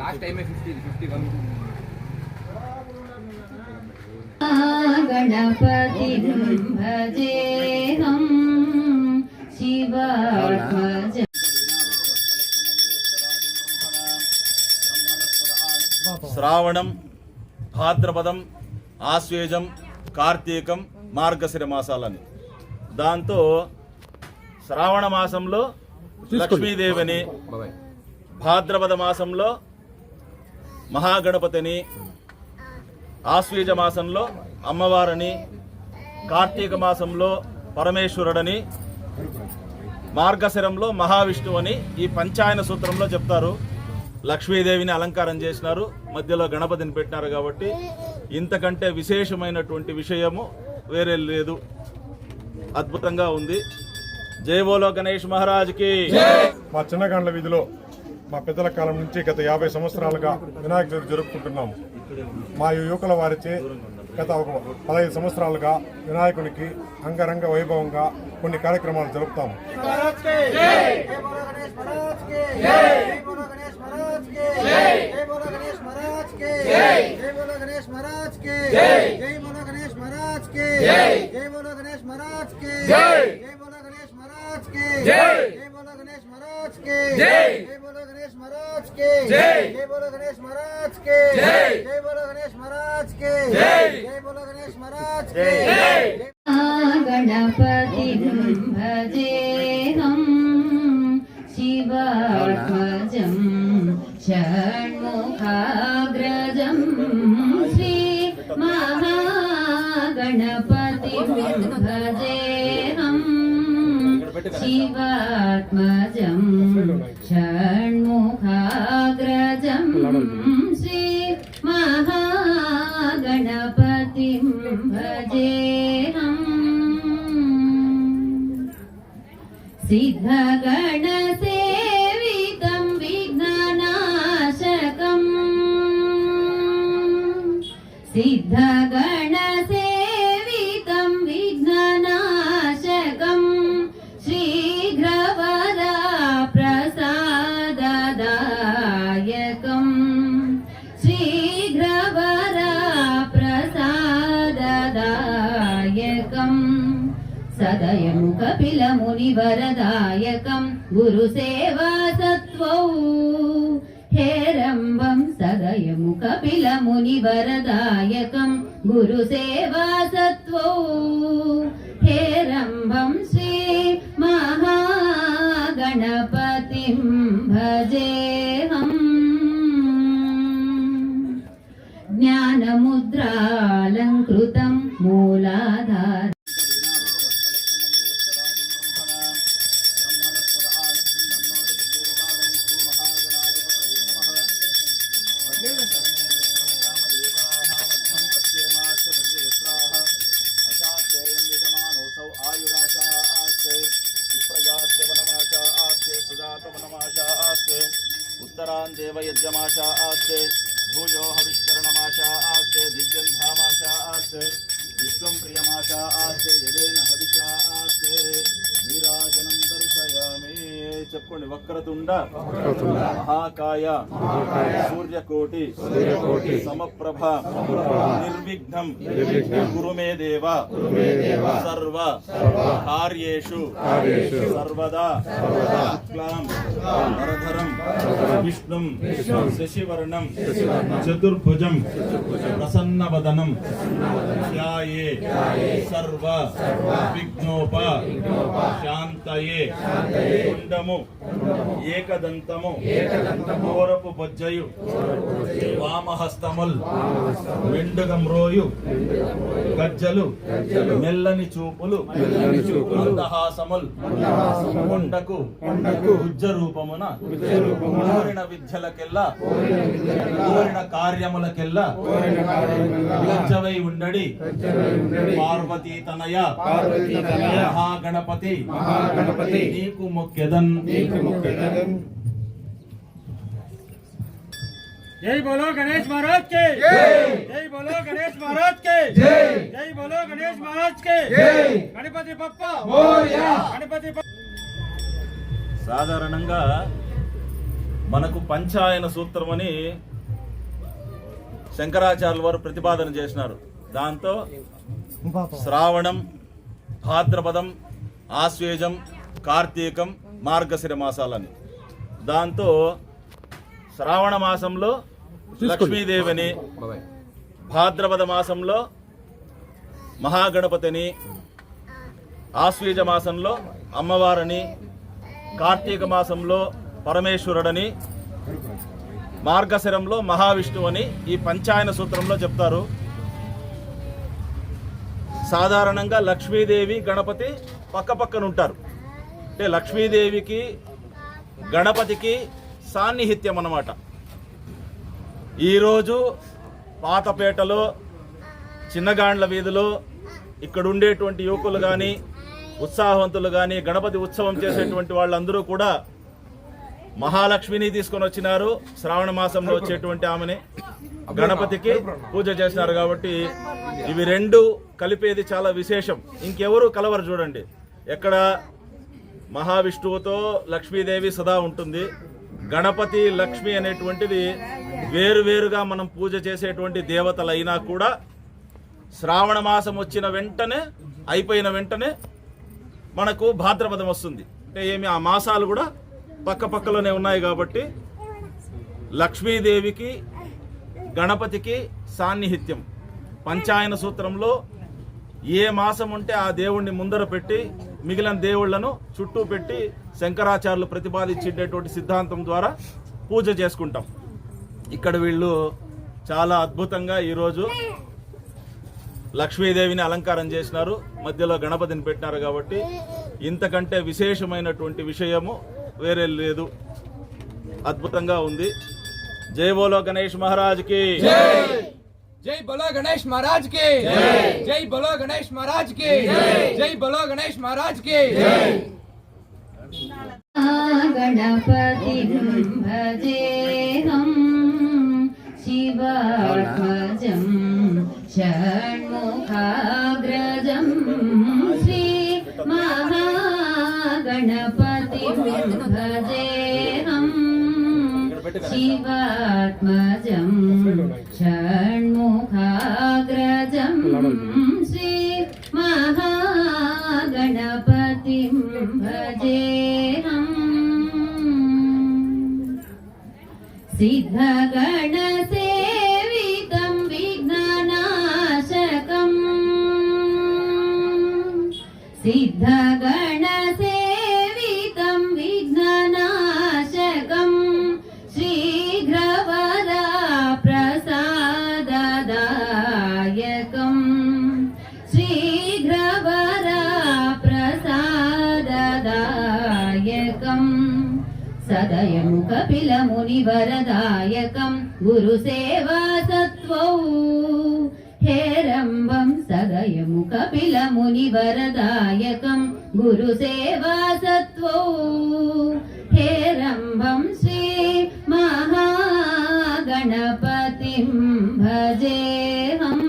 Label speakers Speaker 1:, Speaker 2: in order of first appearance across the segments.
Speaker 1: Last టైమే fifty fifty one
Speaker 2: गणपतिं भजेऽहं शिवात्मज
Speaker 3: శ్రావణం భాద్రపదం ఆశ్వేజం కార్తీకం మార్గశిర మాసాలని దాంతో శ్రావణ మాసంలో లక్ష్మీదేవిని
Speaker 1: బాబాయ్
Speaker 3: భాద్రపద మాసంలో మహాగణపతిని ఆశ్వీజ మాసంలో అమ్మవారని కార్తీక మాసంలో పరమేశ్వరుడని మార్గశిరంలో మహావిష్ణువని ఈ పంచాయన సూత్రంలో చెప్తారు. లక్ష్మీదేవిని అలంకారం చేసినారు. మధ్యలో గణపతిని పెట్టినారు కాబట్టి ఇంతకంటే విశేషమైనటువంటి విషయము వేరే లేదు. అద్భుతంగా ఉంది. జై బోలో గణేష్ మహారాజ్కి
Speaker 4: మా చిన్నగండ్ల వీధిలో మా పెద్దల కాలం నుంచి గత యాభై సంవత్సరాలుగా వినాయక చవితి జరుపుకుంటున్నాం. మా యువకుల వారిచే గత ఒక పదహైదు సంవత్సరాలుగా వినాయకునికి అంగరంగ వైభవంగా కొన్ని కార్యక్రమాలు జరుపుతాము
Speaker 2: के। जय। जय बोलो गणेश महाराज के। जय। जय बोलो गणेश महाराज के। जय। जय बोलो गणेश महाराज के।
Speaker 3: जय।
Speaker 2: गणपति भजे हम शिवात्मजं षण्मुखाग्रजं। श्री महागणपतिं भजे हम शिवात्मजम् that. कपिलमुनिवरदायकं गुरुसेवा सत्त्वौ हेरम्बं सदयं कपिलमुनिवरदायकं गुरुसेवा सत्त्वौ हेरम्बं श्री महागणपतिं भजेऽहम् ज्ञानमुद्रालङ्कृतं मूलाधार
Speaker 3: Y el sombrero ya a. చెప్పుకోండి వక్రతుండ మహాకాయ సూర్యకోటి సమప్రభ నిర్విఘ్నం గురు మే దేవ సర్వ కార్యేషు సర్వదా శుక్లాం వరధరం విష్ణుం శశివర్ణం చతుర్భుజం ప్రసన్నవదనం ధ్యాయే సర్వ విఘ్నోప శాంతయే కుండము 뭐 ఏకదంతము. ఘోరపు బొజ్జయు. వామహస్తముల్. మెండుగమ్రోయు గజ్జలు. మెల్లని చూపులు. మందహాసముల్. కొండకు. ఉజ్జ రూపమున కోరిన విద్యలకెల్లా. కోరిన కార్యములకెల్లా. ఉజ్జవై ఉండడి. పార్వతీ తనయ. మహాగణపతి. నీకు మొక్కెదన్.
Speaker 5: जय बोलो गणेश महाराज के जय बोलो गणेश महाराज के जय बोलो गणेश महाराज के गणपति बप्पा गणपति बप्पा
Speaker 3: సాధారణంగా మనకు పంచాయన సూత్రం అని శంకరాచార్యుల వారు ప్రతిపాదన చేసినారు దాంతో శ్రావణం భాద్రపదం ఆశ్వేజం కార్తీకం మార్గశిర మాసాలని. దాంతో శ్రావణ మాసంలో లక్ష్మీదేవిని భాద్రపద మాసంలో మహాగణపతిని ఆశ్వీజ మాసంలో అమ్మవారిని కార్తీక మాసంలో పరమేశ్వరుడని మార్గశిరంలో మహావిష్ణువు అని ఈ పంచాయన సూత్రంలో చెప్తారు. సాధారణంగా లక్ష్మీదేవి గణపతి పక్క పక్కన ఉంటారు అంటే లక్ష్మీదేవికి గణపతికి సాన్నిహిత్యం అన్నమాట ఈరోజు పాతపేటలో చిన్నగాండ్ల వీధిలో ఇక్కడ ఉండేటువంటి యువకులు కానీ ఉత్సాహవంతులు కానీ గణపతి ఉత్సవం చేసేటువంటి వాళ్ళందరూ కూడా మహాలక్ష్మిని తీసుకొని వచ్చినారు. శ్రావణ మాసంలో వచ్చేటువంటి ఆమెని గణపతికి పూజ చేసినారు కాబట్టి ఇవి రెండు కలిపేది చాలా విశేషం. ఇంకెవరు కలవరు చూడండి. ఎక్కడ మహావిష్ణువుతో లక్ష్మీదేవి సదా ఉంటుంది. గణపతి లక్ష్మి అనేటువంటిది వేరువేరుగా మనం పూజ చేసేటువంటి దేవతలు అయినా కూడా శ్రావణ మాసం వచ్చిన వెంటనే అయిపోయిన వెంటనే మనకు భాద్రపదం వస్తుంది. అంటే ఏమి ఆ మాసాలు కూడా పక్క పక్కలోనే ఉన్నాయి కాబట్టి లక్ష్మీదేవికి గణపతికి సాన్నిహిత్యం. పంచాయన సూత్రంలో ఏ మాసం ఉంటే ఆ దేవుణ్ణి ముందర పెట్టి మిగిలిన దేవుళ్ళను చుట్టూ పెట్టి శంకరాచార్యులు ప్రతిపాదించేటటువంటి సిద్ధాంతం ద్వారా పూజ చేసుకుంటాం. ఇక్కడ వీళ్ళు చాలా అద్భుతంగా ఈరోజు లక్ష్మీదేవిని అలంకారం చేసినారు. మధ్యలో గణపతిని పెట్టినారు కాబట్టి ఇంతకంటే విశేషమైనటువంటి విషయము వేరే లేదు. అద్భుతంగా ఉంది. జై బోలో గణేష్ మహారాజ్కి
Speaker 1: जय बोलो गणेश महाराज के। जय। बोलो गणेश महाराज के। जय। बोलो गणेश महाराज के।
Speaker 2: गणपतिं भजेऽहं शिवात्मजं षण्मुखाग्रजं। श्रीमहागणपतिं भजेऽहम् सिद्धगणसेवितं विघ्ननाशकम् शीघ्रवदा प्रसाददायकम् शीघ्रवदा प्रसाददायकम् सदयं कपिलमुनिवरदायकं गुरुसेवा सत्त्वौ हेरम्बं सदयं कपिलमुनिवरदायकं गुरुसेवा सत्त्वौ हेरम्बं श्रीमहागणपतिं भजेऽहम्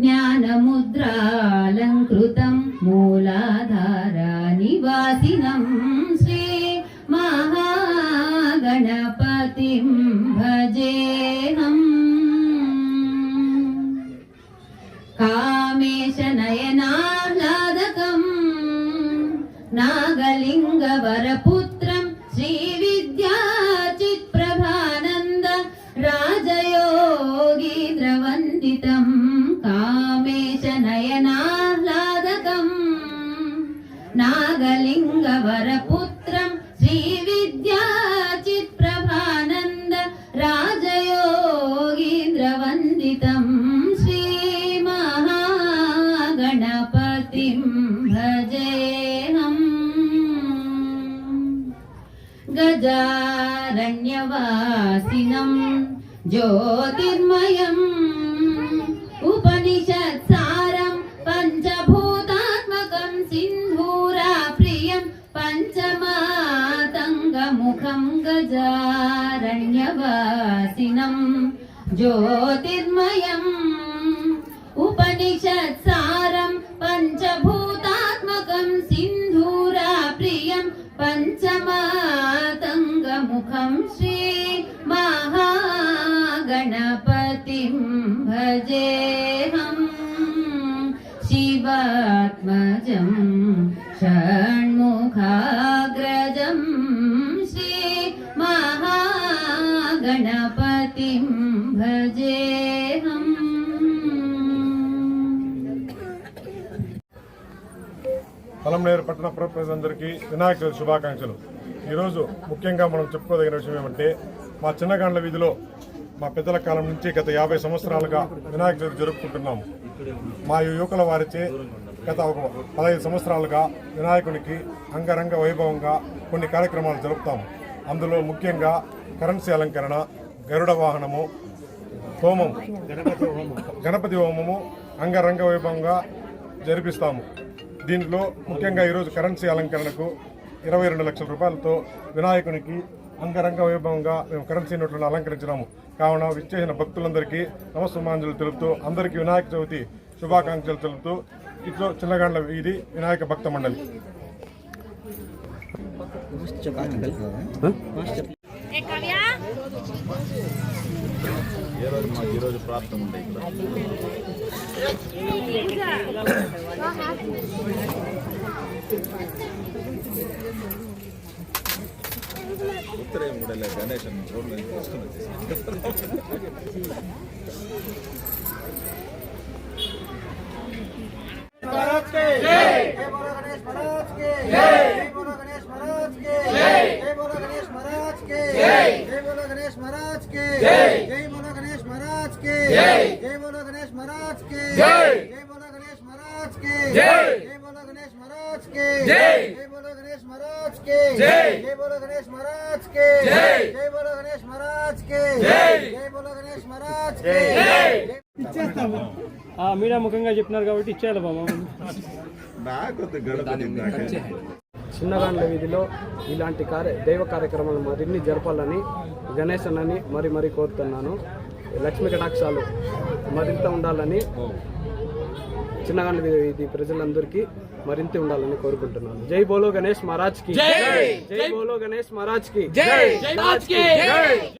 Speaker 2: ज्ञानमुद्रालङ्कृतं मूलाधारानिवासिनं श्री नागलिङ्गवरपुत्रं श्रीविद्याचित्प्रभानन्द राजयोगीन्द्रवन्दितं कामेशनयनाह्लादकम् नागलिङ्गवरपुत्रं श्रीविद्याचित्प्रभानन्द राजयोगीन्द्रवन्दितं श्रीमहागणपतिं भजेऽहम् गजारण्यवासिनं ज्योतिर्मयम् उपनिषत्सारं पञ्चभूतात्मकं सिन्धूराप्रियं पञ्चमातङ्गमुखं गजारण्यवासिनं ज्योतिर्मयम् उपनिषत्सारं भजेऽहम् शिवात्मजं षण्मुखाग्रजं श्री महागणपतिं भजेऽहम्
Speaker 4: పొలంనేరు పట్టణ పుర ప్రజలందరికీ వినాయక చవితి శుభాకాంక్షలు ఈరోజు ముఖ్యంగా మనం చెప్పుకోదగిన విషయం ఏమంటే మా చిన్నగాండ్ల వీధిలో మా పెద్దల కాలం నుంచి గత యాభై సంవత్సరాలుగా వినాయక చవితి జరుపుకుంటున్నాము మా యువకుల వారిచే గత ఒక పదహైదు సంవత్సరాలుగా వినాయకునికి అంగరంగ వైభవంగా కొన్ని కార్యక్రమాలు జరుపుతాము అందులో ముఖ్యంగా కరెన్సీ అలంకరణ గరుడ వాహనము హోమం గణపతి హోమము అంగరంగ వైభవంగా జరిపిస్తాము. దీంట్లో ముఖ్యంగా ఈరోజు కరెన్సీ అలంకరణకు ఇరవై రెండు లక్షల రూపాయలతో వినాయకునికి అంగరంగ వైభవంగా మేము కరెన్సీ నోట్లను అలంకరించినాము. కావున విచ్చేసిన భక్తులందరికీ నమస్సుమాంజలు తెలుపుతూ అందరికీ వినాయక చవితి శుభాకాంక్షలు తెలుపుతూ ఇట్లో చిన్నగాండ్ల వీధి వినాయక భక్త మండలి.
Speaker 3: ఏ రోజు ఇక్కడ ఉత్తరేం కూడా
Speaker 5: ఇలా గణేషన్ రోడ్లో వస్తుంది జై జై के जय बोलो गणेश महाराज के जय बोलो गणेश महाराज के जय बोलो गणेश महाराज के ఇచ్చేస్తాము మీడియా ముఖంగా చెప్పినారు కాబట్టి ఇచ్చేయాలి బాబా
Speaker 3: నాకు గణపతి
Speaker 6: చిన్నగాండ్ల వీధిలో ఇలాంటి కార్య దైవ కార్యక్రమాలు మరిన్ని జరపాలని గణేష్ అన్నని మరి మరి కోరుతున్నాను లక్ష్మీ కటాక్షాలు మరింత ఉండాలని చిన్నగాండ్ల వీధి ప్రజలందరికీ మరింత ఉండాలని కోరుకుంటున్నాను. జై బోలో గణేష్ మహారాజ్కి. జై! బోలో గణేష్ మహారాజ్కి.
Speaker 1: జై! మహారాజ్కి!